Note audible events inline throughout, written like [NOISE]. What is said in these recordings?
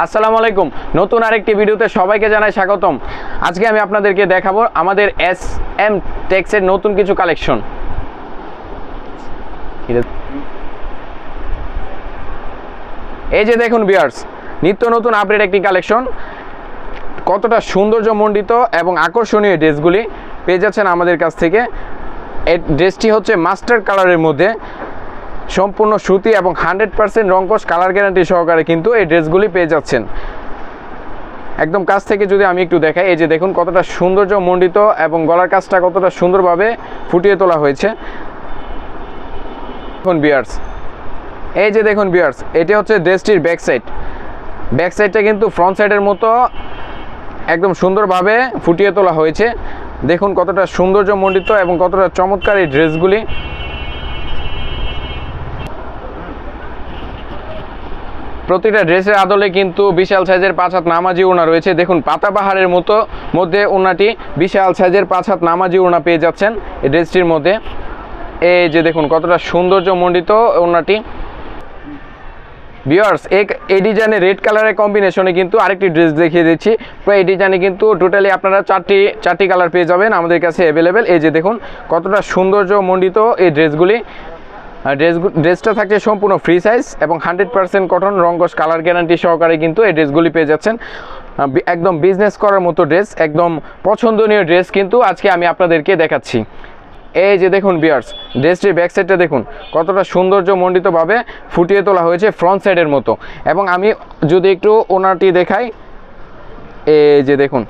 আসসালামু আলাইকুম। নতুন আরেকটি ভিডিওতে সবাইকে জানাই স্বাগতম। আজকে আমি আপনাদেরকে দেখাবো আমাদের এস এম টেক্সের নতুন কিছু কালেকশন। এই যে দেখুন বিয়ার্স নিত্য নতুন আপডেট একটি কালেকশন। কতটা সৌন্দর্যমণ্ডিত এবং আকর্ষণীয় ড্রেসগুলি পেয়ে যাচ্ছেন আমাদের কাছ থেকে। ড্রেসটি হচ্ছে মাস্টার কালারের মধ্যে। সম্পূর্ণ সুতি এবং হান্ড্রেড পার্সেন্ট রঙ্কশ কালার গ্যারান্টি সহকারে কিন্তু এই ড্রেসগুলি পেয়ে যাচ্ছেন। একদম কাছ থেকে যদি আমি একটু দেখাই, এই যে দেখুন কতটা সৌন্দর্য মণ্ডিত এবং গলার কাজটা কতটা সুন্দরভাবে ফুটিয়ে তোলা হয়েছে। দেখুন বিয়ার্স, এই যে দেখুন বিয়ার্স, এটি হচ্ছে ড্রেসটির ব্যাক সাইড। ব্যাক সাইডটা কিন্তু ফ্রন্ট সাইডের মতো একদম সুন্দরভাবে ফুটিয়ে তোলা হয়েছে। দেখুন কতটা সৌন্দর্যমণ্ডিত এবং কতটা চমৎকার এই ড্রেসগুলি। প্রতিটা ড্রেসের আদলে কিন্তু বিশাল সাইজের পাঁচ হাত নামাজি ওনা রয়েছে। দেখুন পাতাবাহারের মতো মধ্যে ওনাটি বিশাল সাইজের পাঁচ হাত নামাজি ওনা পেয়ে যাচ্ছেন এই ড্রেসটির মধ্যে। এই যে দেখুন, কতটা সৌন্দর্যমণ্ডিত ওনাটি বিয়ার্স এক এই ডিজাইনে রেড কালারের কম্বিনেশনে কিন্তু আরেকটি ড্রেস দেখিয়ে দিচ্ছি। এই ডিজাইনে কিন্তু টোটালি আপনারা চারটি চারটি কালার পেয়ে যাবেন আমাদের কাছে অ্যাভেলেবেল এই যে দেখুন, কতটা সৌন্দর্য সৌন্দর্যমণ্ডিত এই ড্রেসগুলি। ড্রেস ড্রেসটা থাকছে সম্পূর্ণ ফ্রি সাইজ এবং হান্ড্রেড পার্সেন্ট কটন রঙ্গস কালার গ্যারান্টি সহকারে কিন্তু এই ড্রেসগুলি পেয়ে যাচ্ছেন। একদম বিজনেস করার মতো ড্রেস একদম পছন্দনীয় ড্রেস কিন্তু আজকে আমি আপনাদেরকে দেখাচ্ছি। এই যে দেখুন বিয়ার্স ড্রেসটির ব্যাক সাইডটা দেখুন, কতটা সৌন্দর্য মণ্ডিতভাবে ফুটিয়ে তোলা হয়েছে ফ্রন্ট সাইডের মতো। এবং আমি যদি একটু ওনাটি দেখাই, এই যে দেখুন,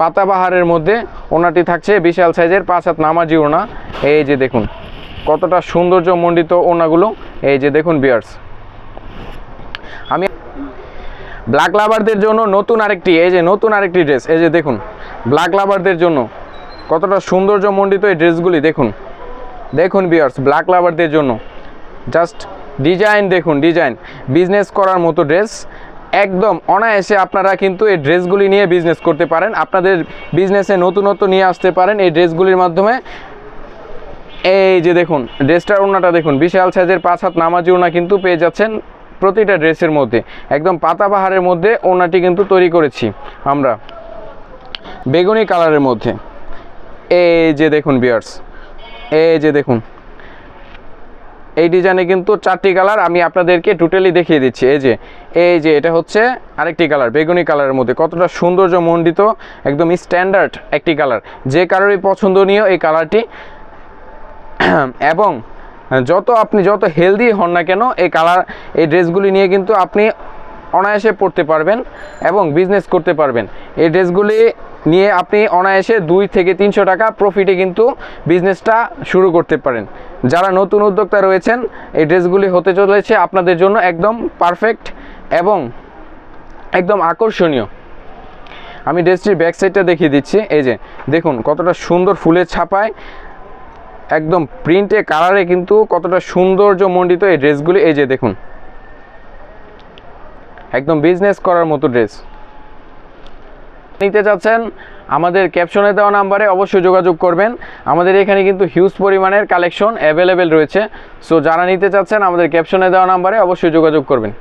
পাতাবাহারের মধ্যে ওনাটি থাকছে বিশাল সাইজের পাঁচ হাত নামাজি ওনা এই যে দেখুন কতটা সৌন্দর্য মণ্ডিত ওনাগুলো এই যে দেখুন বিয়ার্স। আমি ব্ল্যাক লাভারদের জন্য নতুন আরেকটি, এই যে নতুন আরেকটি ড্রেস, এই যে দেখুন, ব্ল্যাক লাভারদের জন্য কতটা সৌন্দর্য মণ্ডিত এই ড্রেসগুলি, দেখুন। দেখুন বিয়ার্স, ব্ল্যাক লাভারদের জন্য। জাস্ট ডিজাইন দেখুন, ডিজাইন। বিজনেস করার মতো ড্রেস। একদম অনায়াসে আপনারা কিন্তু এই ড্রেসগুলি নিয়ে বিজনেস করতে পারেন। আপনাদের বিজনেসে নতুনত্ব নিয়ে আসতে পারেন এই ড্রেসগুলির মাধ্যমে। এই যে দেখুন, ড্রেসটার ওড়নাটা দেখুন, বিশাল সাইজের পাঁচ হাত নামাজি ওড়না কিন্তু পেয়ে যাচ্ছেন প্রতিটা ড্রেসের মধ্যে। একদম পাতাবাহারের মধ্যে ওড়নাটি কিন্তু তৈরি করেছি আমরা, বেগুনি কালারের মধ্যে। এই যে দেখুন বিয়ার্স এই যে দেখুন, এই ডিজাইনে কিন্তু চারটি কালার আমি আপনাদেরকে টোটালি দেখিয়ে দিচ্ছি। এই যে এই যে এটা হচ্ছে আরেকটি কালার, বেগুনি কালারের মধ্যে। কতটা সৌন্দর্য মণ্ডিত একদম স্ট্যান্ডার্ড একটি কালার। যে কালারই পছন্দনীয় এই কালারটি [CLEARS THROAT] এবং যত আপনি যত হেলদি হন না কেন, এই কালার এই ড্রেসগুলি নিয়ে কিন্তু আপনি অনায়াসে পড়তে পারবেন এবং বিজনেস করতে পারবেন। এই ড্রেসগুলি নিয়ে আপনি অনায়াসে দুই থেকে তিনশো টাকা প্রফিটে কিন্তু বিজনেসটা শুরু করতে পারেন। যারা নতুন উদ্যোক্তা রয়েছেন, এই ড্রেসগুলি হতে চলেছে আপনাদের জন্য একদম পারফেক্ট এবং একদম আকর্ষণীয়। আমি ড্রেসটির ব্যাক সাইডটা দেখিয়ে দিচ্ছি। এই যে, দেখুন কতটা সুন্দর ফুলের ছাপায়। একদম প্রিন্টে কালারে কিন্তু কতটা সৌন্দর্য মণ্ডিত এই ড্রেসগুলি এই যে দেখুন। একদম বিজনেস করার মতো ড্রেস নিতে চাচ্ছেন, আমাদের ক্যাপশনে দেওয়া নাম্বারে অবশ্যই যোগাযোগ করবেন। আমাদের এখানে কিন্তু হিউজ পরিমাণের কালেকশন অ্যাভেলেবেল রয়েছে। সো যারা নিতে চাচ্ছেন, আমাদের ক্যাপশনে দেওয়া নাম্বারে অবশ্যই যোগাযোগ করবেন।